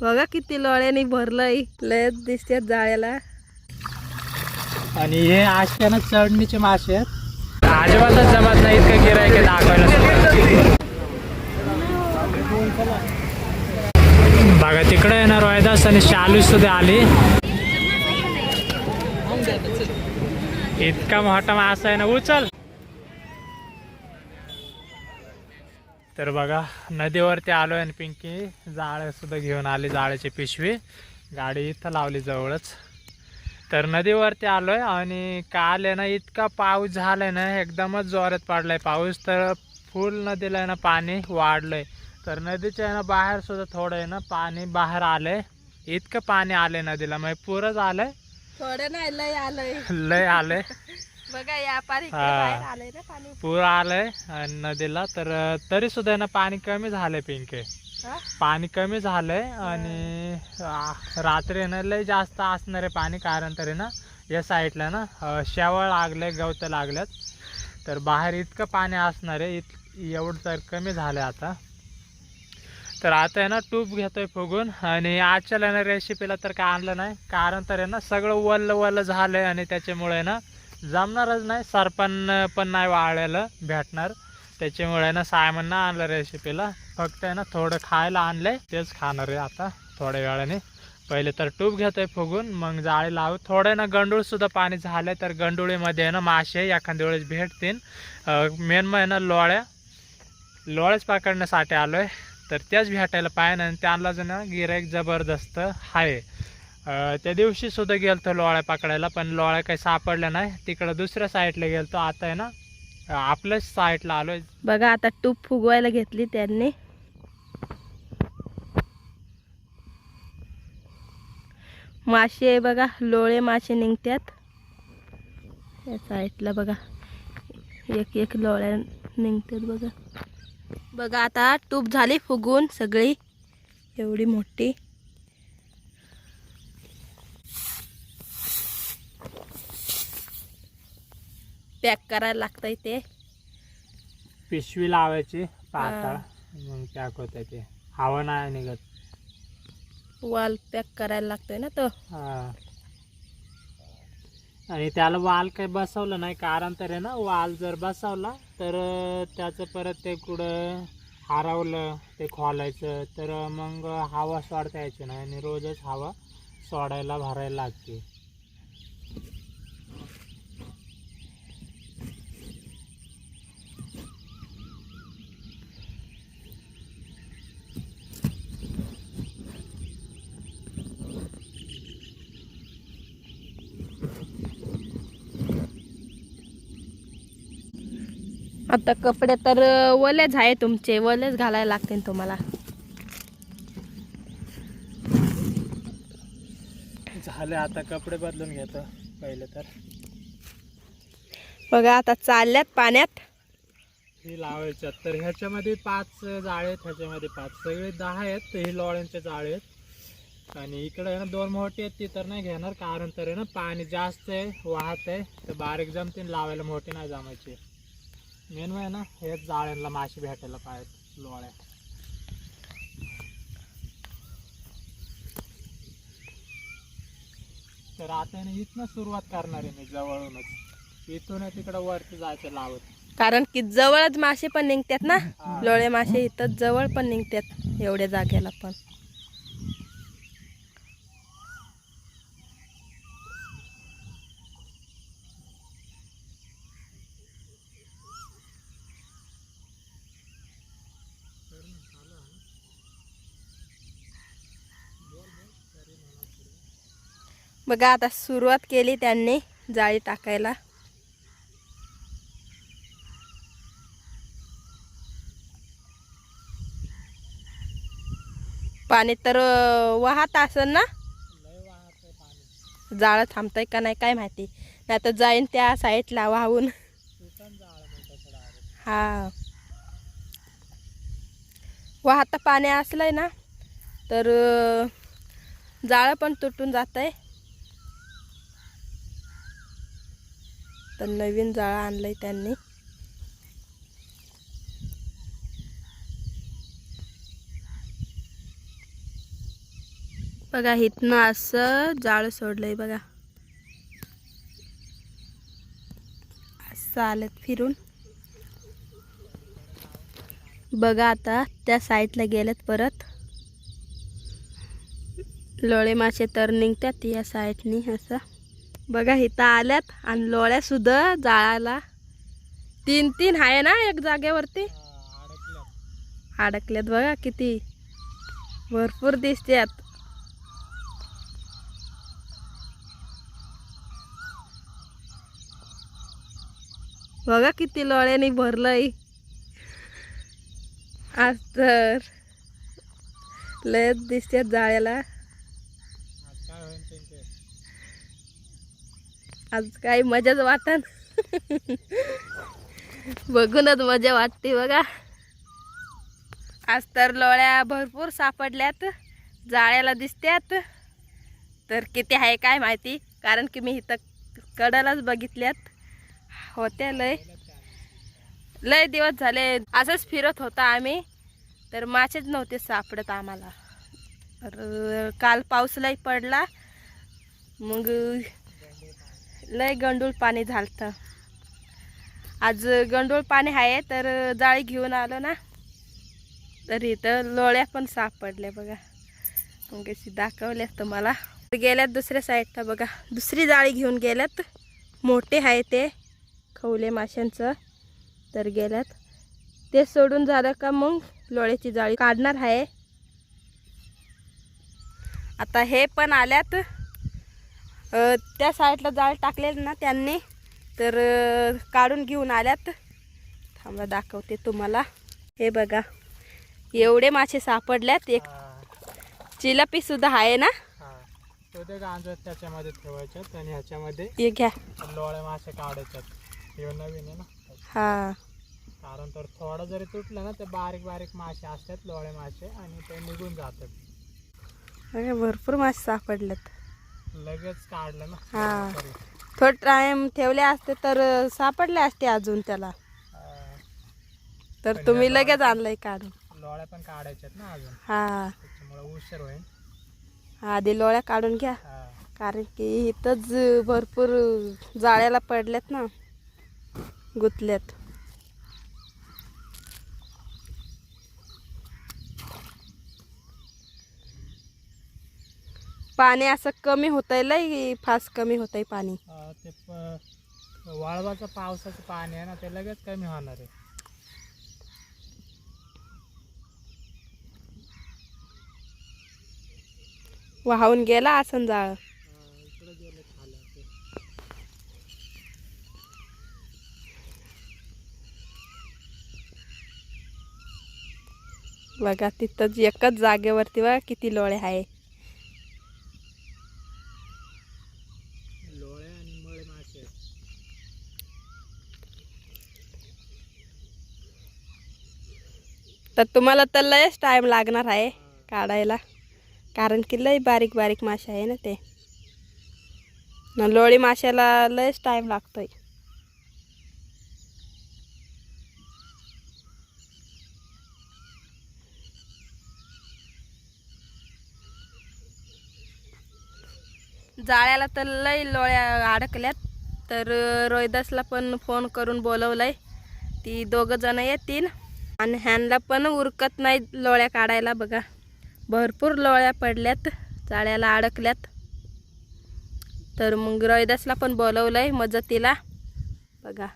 बघा किती लोळ्याने भरलंय. लय दिसते जाळ्याला. आणि हे आशक्यानं चढणीचे मासे आहेत. अजिबातच जमत नाही इतकं गिरायक दाखवायला. बघा तिकडे येणार वायदास आणि शालू सुद्धा आली. इतका मोठा मासा आहे ना उचल. तर बघा नदीवरती आलोय आणि पिंकी जाळे सुद्धा घेऊन आली जाळ्याची पिशवी. गाडी इथं लावली जवळच. तर नदीवरती आलोय आणि काल आहे ना इतका पाऊस झालाय ना एकदमच जोरात पडलाय पाऊस. तर फुल नदीला आहे ना पाणी वाढलंय. तर नदीच्या आहे ना बाहेर सुद्धा थोडं आहे ना पाणी बाहेर आलंय. इतकं पाणी आलंय नदीला म्हणजे पुरंच आलंय थोडं नाही लय आलंय. लय आलंय. बघा या पारी हा. बाहेर आलंय ना पाणी. पूर आलंय आणि नदीला तर तरी सुद्धा ना पाणी कमी झालंय पिंके. हा? पाणी कमी झालंय आणि आ, रात्री ना लय जास्त असणार आहे पाणी कारण तरी ना या साईडला ना अ, शेवाळ लागले गवतं लागल्यात. तर बाहेर इतकं पाणी असणार आहे इत एवढं तर कमी झालं आता. तर आता आहे ना टूप घेतोय फुगून आणि आजच्या ना रेसिपीला तर काय आणलं नाही कारण तर आहे ना सगळं वल्ल वल्ल झालंय आणि त्याच्यामुळे ना जमणारच नाही. सरपण पण नाही वाळायला भेटणार. त्याच्यामुळे ना सायमननं आणलं रेसिपीला फक्त आहे ना थोडं खायला आणलंय. तेच खाणार आहे आता थोड्या वेळाने. पहिले तर टूप घेतोय फुगून मग जाळी लावू थोडं ना गंडूळ सुद्धा पाणी झालंय तर गंडुळीमध्ये आहे ना मासे एखाद्या वेळेस भेटतील. मेन मग ना लोळ्या. लोळ्याच पकडण्यासाठी आलो आहे तर त्याच भेटायला पाहिजे आणि त्यांना जर ना गिरायक जबरदस्त आहे. त्या दिवशी सुद्धा गेलतो लोळ्या पकडायला पण लोळ्या काही सापडल्या नाही. तिकडं दुसऱ्या साईडला गेलतो. आता आहे ना आपल्याच साईडला आलोय. बघा आता टूप फुगवायला घेतली त्यांनी. मासे बघा लोळे मासे निघतात या साईडला बघा एक एक लोळ्या निघतात बघा. बघा आता टूप झाली फुगून सगळी. एवढी मोठी. पॅक करायला लागतंय ते. पिशवी लावायची पातळ. मग पॅक होत ते? हवा नाही निघत. वाल पॅक करायला लागतोय ना तो. हा. आणि त्याला वाल काही बसवलं नाही कारण तर आहे ना वाल जर बसवला तर त्याचं परत ते कुठं हरवलं ते खोलायचं तर मग हवा सोडता यायची नाही आणि रोजच हवा सोडायला भरायला लागते. आता कपडे तर वलेच आहे तुमचे. वलेच घालायला लागतील तुम्हाला. झाले आता कपडे बदलून घेतो पहिले तर. बघा आता चालल्यात पाण्यात. ही लावायच्यात तर ह्याच्यामध्ये पाच जाळे आहेत. ह्याच्यामध्ये पाच. सगळे दहा आहेत. ही लोळ्यांचे जाळे आहेत. आणि इकडे आहे ना दोन मोठी आहेत ती तर नाही घेणार. कारण तर आहे ना पाणी जास्त आहे वाहत आहे. तर बारीक जमतील लावायला मोठी नाही जमायची. मेन आहे ना हेच जाळ्यांना मासे भेटायला पाहिजेत लोळ्या. तर आता इथनं सुरुवात करणार आहे मी जवळूनच. इथून तिकडं वरती जायचं लावत. कारण की जवळच मासे पण निघतात ना. हा. लोळे मासे इथं जवळ पण निघतात एवढ्या जागेला पण. बघा आता सुरुवात केली त्यांनी जाळी टाकायला. पाणी तर वाहत असेल ना? जाळं थांबतंय का नाही काय माहिती. नाही तर जाईन त्या साईडला वाहून. हा. वाहतं पाणी असलंय ना तर जाळं पण तुटून जात आहे तर नवीन जाळं आणलंय त्यांनी. बघा इथनं असं जाळं सोडलंय बघा. असं आलं फिरून. बघा आता त्या साईडला गेलेत परत. लोळे मासे तर निघतात या साईडनी असं. बघा इथं आल्यात आणि लोळ्या सुद्धा जाळाला तीन तीन आहे ना एक जागेवरती? अडकल्यात बघा किती. भरपूर दिसतात बघा किती लोळ्याने भरलंय. आज तर लयच दिसतात जाळ्याला आज काय होईल त्यांचे आज काही मजाच वाटन बघूनच मजा वाटते बघा. आज तर लोळ्या भरपूर सापडल्यात जाळ्याला दिसत्यात. तर किती आहे काय माहिती कारण की मी इथं कडालाच बघितल्यात. होत्या लय. लय दिवस झाले असंच फिरत होता आम्ही तर मासेच नव्हते सापडत आम्हाला. तर काल पाऊस लय पडला मग लय गंडूळ पाणी झालतं. आज गंडूळ पाणी आहे तर जाळी घेऊन आलो ना. तर इथं लोळ्या पण सापडल्या बघा. मग अशी दाखवल्यात तुम्हाला. गेल्यात दुसऱ्या साईडला बघा. दुसरी जाळी घेऊन गेल्यात. मोठे आहे ते खवले माशांचं. तर गेल्यात. ते सोडून झालं का मग लोळ्याची जाळी काढणार आहे. आता हे पण आल्यात. त्या साईडला जाळ टाकलेलं ना त्यांनी तर काढून घेऊन आल्यात. थांबा दाखवते तुम्हाला. हे बघा एवढे मासे सापडल्यात. एक चिलापी सुद्धा आहे ना? त्याच्यामध्ये ठेवायच्यात आणि ह्याच्यामध्ये घ्या. लोळे मासे काढायच्यात. हे नवीन आहे ना? हा. कारण तर थोडं जरी तुटलं ना ते बारीक बारीक मासे असतात लोळे मासे आणि ते निघून जातात. भरपूर मासे सापडलेत लगेच काढलं ना. हा. थोडं टाइम ठेवले असते तर सापडले असते अजून त्याला. तर तुम्ही लगेच आणलंय काढून. लोळ्या पण काढायच्यात ना अजून. हा. त्याच्यामुळे उशीर होईल. आधी लोळ्या काढून घ्या. हा. कारण की इथंच भरपूर जाळ्याला पडल्यात ना. गुतल्यात पाणी असं कमी होतंय लय फास्ट कमी होतंय पाणी. अं, ते प- वाळवाचं पावसाचं पाणी आहे ना ते लगेच कमी होणार आहे. वाहून गेला असं जाळ. बघा तिथंच एकच जागेवरती बघा किती लोळे आहे लोळे आणि मळे मासे आहेत. तर तुम्हाला तर लयच टाईम लागणार आहे काढायला. कारण की लय बारीक बारीक मासे आहे ना ते. न लोळी माशाला लयच टाईम लागतोय. जाळ्याला तर लय लोळ्या अडकल्यात. तर रोहिदासला पण फोन करून बोलवलंय. ती दोघं जण येतील. आणि ह्यांना पण उरकत नाही लोळ्या काढायला बघा. भरपूर लोळ्या पडल्यात जाळ्याला अडकल्यात. तर मग रोहिदासला पण बोलवलंय मजतीला बघा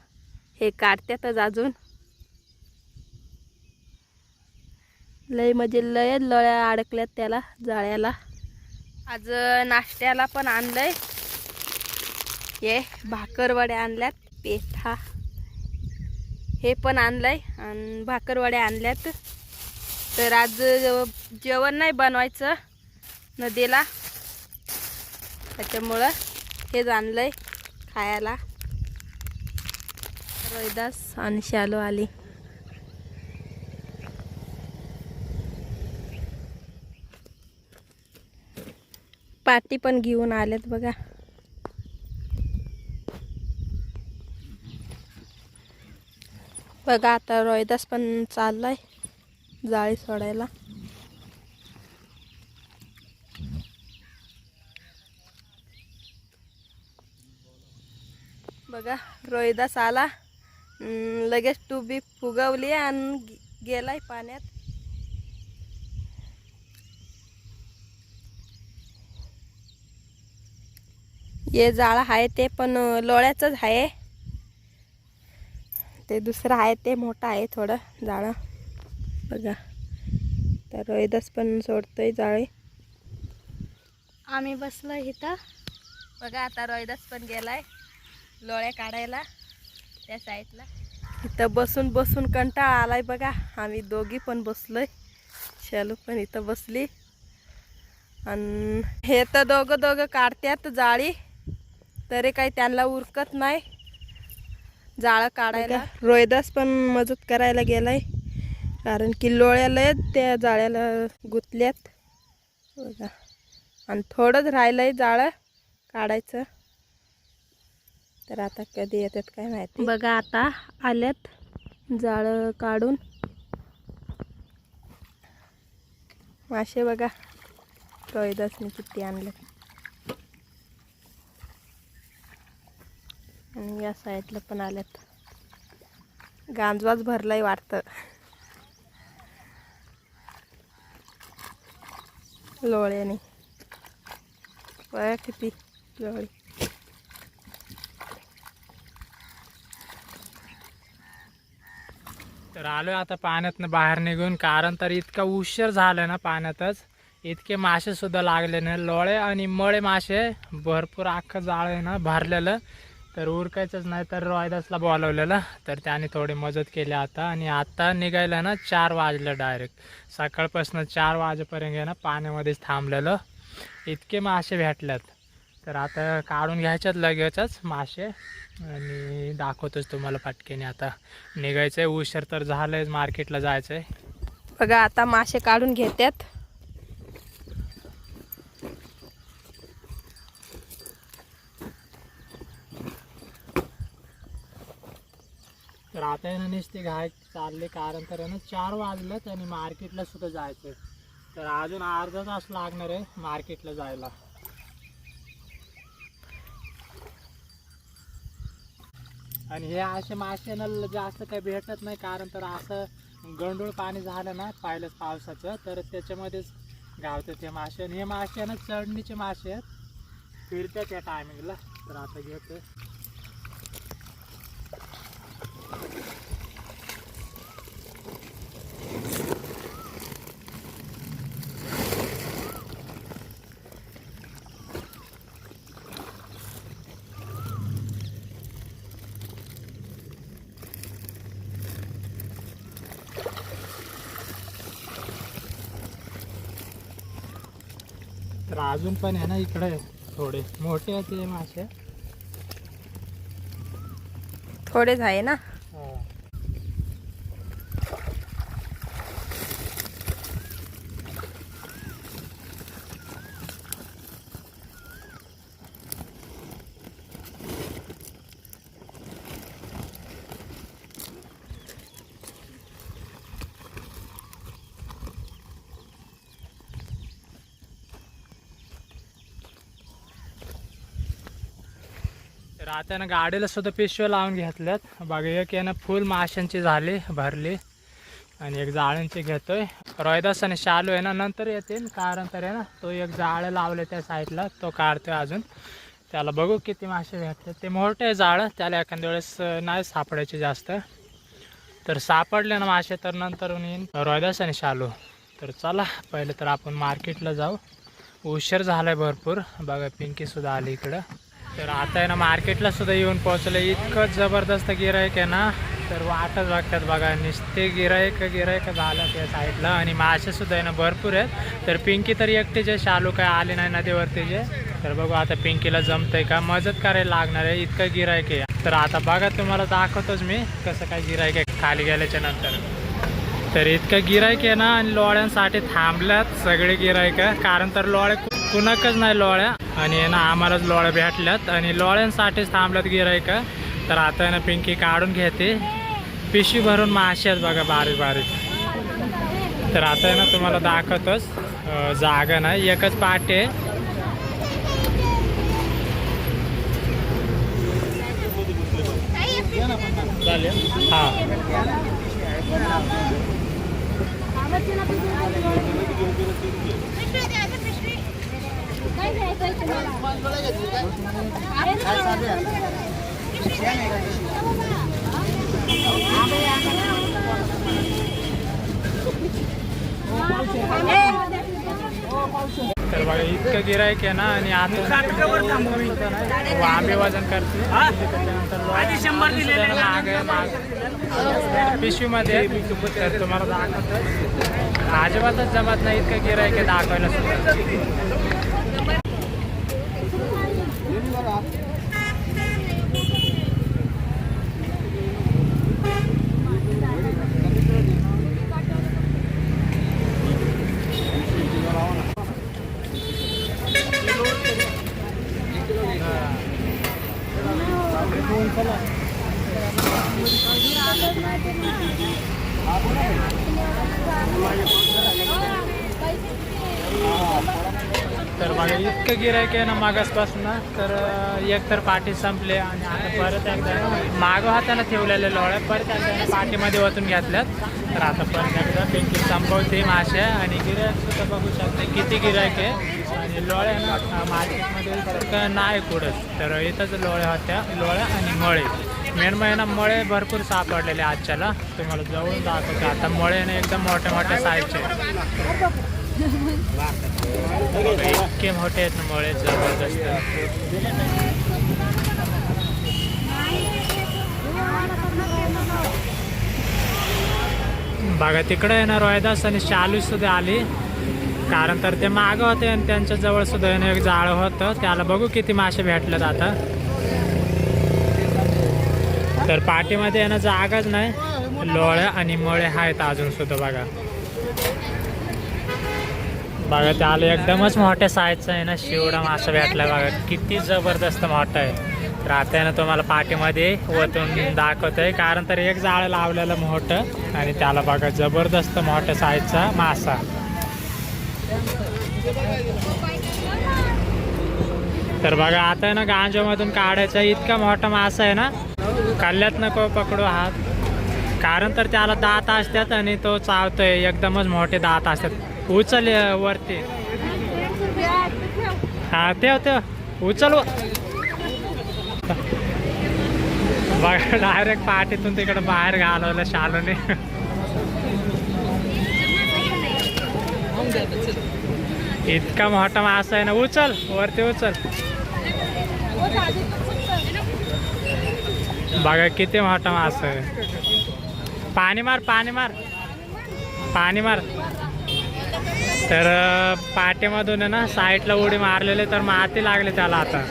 हे काढतातच अजून. लय म्हणजे लय लोळ्या अडकल्यात त्याला जाळ्याला. आज नाश्त्याला पण आणलंय. हे भाकरवड्या आणल्यात पेठा. हे पण आणलंय. आणि भाकरवड्या आणल्यात. तर आज जेवण नाही बनवायचं नदीला. त्याच्यामुळं हेच आणलंय खायला. रोहिदास आणि शालू आली. पाटी पण घेऊन आलेत बघा. बघा आता रोहिदास पण चाललाय जाळी सोडायला. बघा रोहिदास आला. लगेच टुबी फुगवली आणि गेलाय पाण्यात. हे जाळं आहे ते पण लोळ्याचंच आहे. ते दुसरं आहे ते मोठं आहे थोडं जाळं. बघा. तर रोहिदास पण सोडतोय जाळे. आम्ही बसलो इथं. बघा आता रोहिदास पण गेलाय लोळ्या काढायला त्या साईडला. इथं बसून बसून कंटाळा आलाय बघा. आम्ही दोघी पण बसलोय. शालू पण इथं बसली. आणि हे तर दोघं दोघं काढतात जाळी. तरी काही त्यांना उरकत नाही. जाळं काढायला. रोहिदास पण मदत करायला गेलाय. कारण की लोळ्याला त्या जाळ्याला गुंतल्यात. बघा. आणि थोडंच राहिलंय जाळं काढायचं. तर आता कधी येतात काय माहिती. बघा आता आल्यात जाळं काढून. मासे बघा. रोहिदासने किती आणले आणि या साईडला पण आल्यात. गांजवाच भरलाय वाटतं. लोळ्याने. बघा किती लोळी. तर आलोय आता पाण्यातनं बाहेर निघून कारण तर इतका उशीर झाला ना पाण्यातच. इतके मासे सुद्धा लागले ना लोळे आणि मळे मासे भरपूर अख्खं जाळ आहे ना भरलेलं. तर उरकायचंच नाही तर रोहिदासला बोलवलेलं. तर त्याने थोडी मदत केली आता. आणि आता निघायला ना चार वाजलं डायरेक्ट सकाळपासून चार वाजेपर्यंत आहे ना पाण्यामध्येच थांबलेलं. इतके मासे भेटल्यात. तर आता काढून घ्यायच्यात लगेचच मासे. आणि दाखवतोच तुम्हाला पटकेने आता. निघायचं आहे उशीर तर झालंय मार्केटला जायचं आहे बघा आता मासे काढून घेतात तर आता आहे ना नुसती घाय चालले कारण तर आहे ना चार वाजलेत आणि मार्केटला सुद्धा जायचं तर अजून अर्धा तास लागणार आहे मार्केटला जायला. आणि हे असे मासे ना जास्त काही भेटत नाही कारण तर असं गंडूळ पाणी झालं ना पाहिलंच पावसाचं तर त्याच्यामध्येच गावते ते मासे. आणि हे मासे ना चढणीचे मासे आहेत. फिरतात या टायमिंगला तर आता घेतोय. तर अजून पण आहे ना इकडे थोडे. मोठे आहेत ते मासे. थोडेच आहे ना? तर आता ना गाडीला सुद्धा पिशव्या लावून घेतल्यात. बघा एक आहे ना फुल माशांची झाली भरली. आणि एक जाळ्यांचे घेतोय. रोहिदास आणि शालू आहे ना नंतर येतील. कारण तर आहे ना तो एक जाळं लावले त्या साईडला. तो काढतोय अजून. त्याला बघू किती मासे भेटतात ते मोठे आहे जाळं. त्याला एखाद्या वेळेस नाही सापडायचे जास्त. तर सापडले ना मासे तर नंतर येईन रोहिदास आणि शालू. तर चला पहिले तर आपण मार्केटला जाऊ. उशीर झालाय भरपूर. बघा पिंकी सुद्धा आली इकडं. तर आता आहे ना मार्केटला सुद्धा येऊन पोहोचलं इतकं जबरदस्त गिरायक आहे ना. तर वाटच बघतात बघा नुसते गिरायक गिरायक झालं त्या साईडला आणि मासे सुद्धा आहे ना भरपूर आहेत. तर पिंकी तर एकटीचे शालू काय आले नाही नदीवरती जे. तर बघू आता पिंकीला जमतंय का? मदत करायला लागणार आहे. इतकं गिरायक आहे. तर आता बघा तुम्हाला दाखवतोच मी कसं काय गिरायक आहे खाली गेल्याच्यानंतर. तर इतकं गिरायक आहे ना आणि लोळ्यांसाठी थांबल्यात सगळे गिरायक कारण तर लोळे कुणाकच नाही लोळ्या. आणि ना आम्हालाच लोळ्या भेटल्यात. आणि लोळ्यांसाठीच थांबल्यात गिरायक तर आता आहे ना पिंकी काढून घेते. पिशवी भरून मासे आहेत बघा बारीक बारीक. तर आता आहे ना तुम्हाला दाखवतच. जागा नाही एकच पाट आहे. हा. तर बघा इतकं गिरायक आहे ना आणि आता आंबे वजन करते त्याच्यानंतर पिशवीमध्ये तर तुम्हाला दाखवतो. अजिबातच जमत नाही इतकं गिरायक आहे दाखवायला सुद्धा. तर बघा इतकं गिरायक आहे ना मागासपासून तर एक तर पाठी संपले आणि आता परत एकदा मागं हाताला ठेवलेल्या लोळ्या परत एकदा पाठीमध्ये वचून घेतल्यात. तर आता परत एकदा पिंकी संपवते मासे आणि गिरायक सुद्धा बघू शकते. किती गिरायक आहे. लोळ्या ना मार्केटमध्ये तर नाही कुठंच तर इथंच लोळ्या होत्या लोळ्या आणि मळे. मेन म्हणजे महिना मळे भरपूर सापडलेले आजच्याला. तुम्हाला जवळून दाखवते. आता मळे ना एकदम मोठ्या मोठ्या साईजचे इतके मोठे आहेत ना मळे जबरदस्त. बघा तिकडे आहे ना रोहिदास आणि शालू सुद्धा आली. कारण तर ते मागं होते आणि त्यांच्याजवळ सुद्धा आहे ना एक जाळं होतं. त्याला बघू किती मासे भेटलेत आता. तर पाठीमध्ये येणं जागाच नाही. लोळ्या आणि मळे आहेत अजून सुद्धा बघा. बघा त्याला एकदमच मोठ्या साईजचा आहे ना शिवडा मासा भेटला बघा. किती जबरदस्त मोठा आहे. तर आता आहे ना तुम्हाला पाठीमध्ये वतून दाखवतोय. कारण तर एक जाळं लावलेलं मोठं आणि त्याला बघा जबरदस्त मोठ्या साईजचा मासा. तर बघा आता आहे ना गांजामधून काढायचा इतका मोठा मासा आहे ना खाल्ल्यात नको पकडू हात. कारण तर त्याला दात असतात आणि तो चावतोय एकदमच मोठे दात असतात. उचल वरती. हा तेव तेव उचल बघा डायरेक्ट पाठीतून तिकडे बाहेर घालवलं शालूने. इतका मोठा मासा आहे ना उचल वरती उचल. बघा किती मोठा मासा आहे. पाणी मार पाणी मार. पाणी मार. तर पाट्यामधून आहे ना साईडला उडी मारलेले तर माती लागले त्याला आता.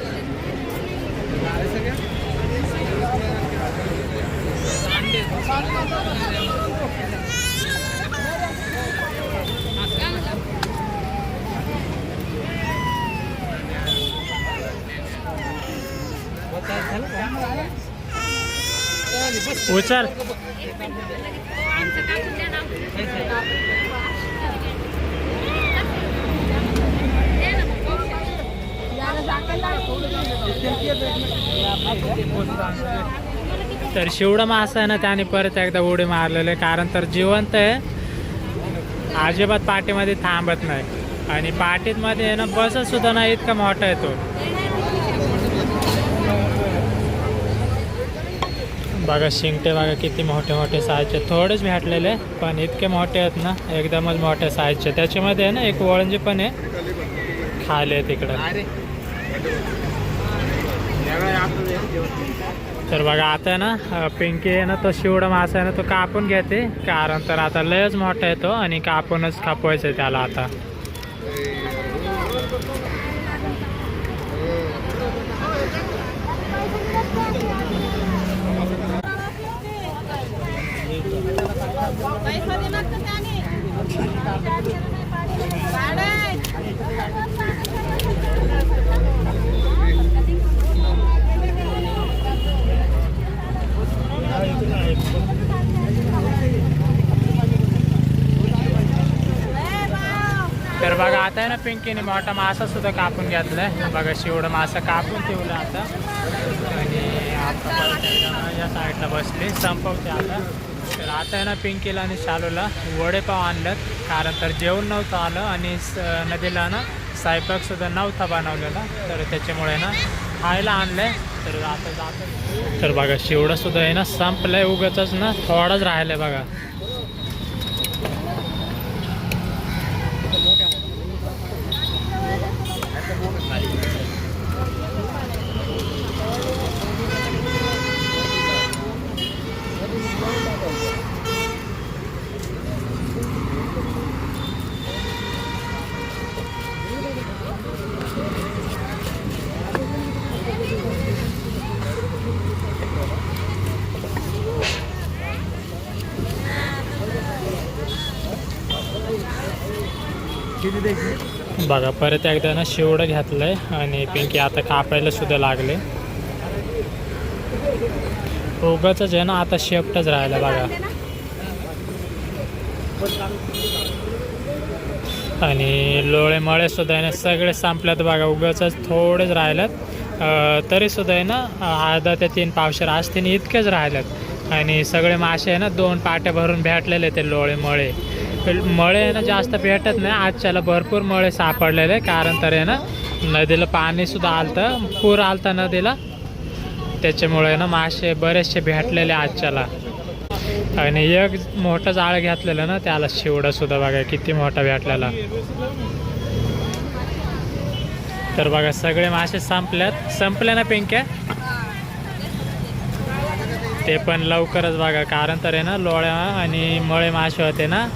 उचल. तर शिवडा मासा आहे ना त्याने परत एकदा उडी मारलेले कारण तर जिवंत आहे. अजिबात पाठीमध्ये थांबत नाही. आणि पाठीमध्ये आहे ना बसत सुद्धा नाही इतका मोठा आहे तो. बघा शिंगटे बघा किती मोठे मोठे साईजचे. थोडेच भेटलेले पण इतके मोठे आहेत ना एकदमच मोठ्या साईजचे. त्याच्यामध्ये आहे ना एक वळंजी पण आहे. खाली आहे तिकडं. तर बघा आता आहे ना पिंकी आहे ना तो शिवडा मासा आहे ना तो कापून घेते. कारण तर आता लयच मोठा आहे तो आणि कापूनच कापवायचं आहे त्याला आता. तर बघा आता आहे ना पिंकीने मोठा मासा सुद्धा कापून घेतलाय बघा शिवडा मासा कापून ठेवला आता। आणि आता परत एकदा ना या साईडला बसली संपवते आता। तर आता आहे ना पिंकीला आणि शालूला वडेपाव आणलं. कारण तर जेवण नव्हतं आलं आणि स- नदीला ना स्वयंपाकसुद्धा नव्हता बनवलेला. तर त्याच्यामुळे ना खायला आणलंय. तर आता जातं. तर बघा शिवडासुद्धा आहे ना संपलं आहे उगाच ना. थोडाच आहे बघा. बघा परत एकदा ना शिवडं घातलंय आणि पिंकी आता कापायला सुद्धा लागले. उगाच आहे ना आता शेपटच राहिला बघा. आणि लोळे मळे सुद्धा आहे ना सगळे संपल्यात बघा उगाच थोडेच राहिल्यात. तरीसुद्धा तरी सुद्धा आहे ना अर्धा ते तीन पावशेर असतील इतकेच राहिल्यात. आणि सगळे मासे आहे ना दोन पाट्या भरून भेटलेले ते लोळे मळे. मळे आहे ना जास्त भेटत नाही. आजच्याला भरपूर मळे सापडलेले कारण तर आहे ना नदीला पाणीसुद्धा आलतं. पूर आलता नदीला. त्याच्यामुळे ना मासे बरेचसे भेटलेले आजच्याला. आणि एक मोठं जाळ घातलेलं ना त्याला शिवडासुद्धा बघा किती मोठा भेटलेला. तर बघा सगळे मासे संपल्यात संपले ना पिंक्या ते पण लवकरच बघा कारण तर आहे ना लोळ्या आणि मळे मासे होते ना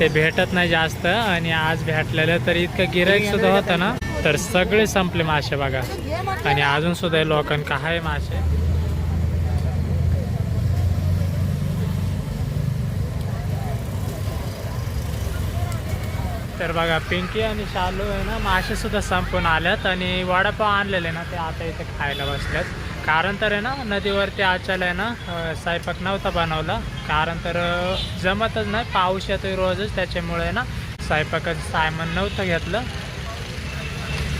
ते भेटत नाही जास्त आणि आज भेटलेले तर इतकं गिराईक सुद्धा होतं ना तर. सगळे संपले मासे बघा. आणि अजून सुद्धा लोकांका आहे मासे. तर बघा पिंकी आणि शालू आहे ना मासे सुद्धा संपून आल्यात आणि वडापाव आणलेले ना ते आता इथे खायला बसल्यात कारण तर आहे ना नदीवरती आचाल आहे ना स्वयंपाक नव्हता बनवला. कारण तर जमतच नाही पाऊस येतोय रोजच त्याच्यामुळे ना स्वयंपाकाचं सायमन नव्हतं घेतलं.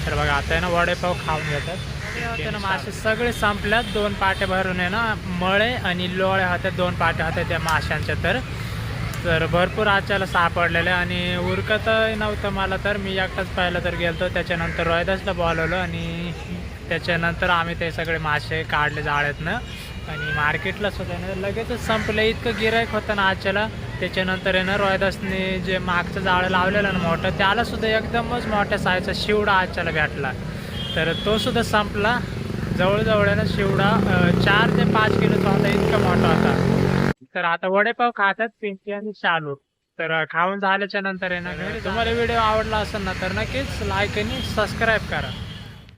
तर बघा आता आहे ना वडेपाव खाऊन घेतात. ना मासे सगळे संपल्यात दोन पाट्या भरून आहे ना मळे आणि लोळ्या होत्या दोन पाट्या होत्या त्या माशांच्या तर. तर भरपूर आचाला सापडलेले आणि उरकत नव्हतं मला तर. मी एकटाच पाहिलं तर गेलतो त्याच्यानंतर रोहिदासला बोलवलं आणि त्याच्यानंतर आम्ही ते सगळे मासे काढले जाळ्यातनं. आणि मार्केटला सुद्धा ना लगेचच संपलं. इतकं गिरायक होतं ना आजच्याला. त्याच्यानंतर आहे ना रोहिदासने जे मागचं जाळं लावलेलं ना मोठं त्याला सुद्धा एकदमच मोठ्या साईजचा शिवडा आजच्याला भेटला. तर तो सुद्धा संपला. जवळजवळ आहे ना शिवडा चार ते पाच किलोचा होता इतका मोठा होता. तर आता वडेपाव खातात पिंकी आणि शालू. तर खाऊन झाल्याच्यानंतर आहे ना तुम्हाला व्हिडिओ आवडला असेल ना तर नक्कीच लाईक आणि सबस्क्राईब करा.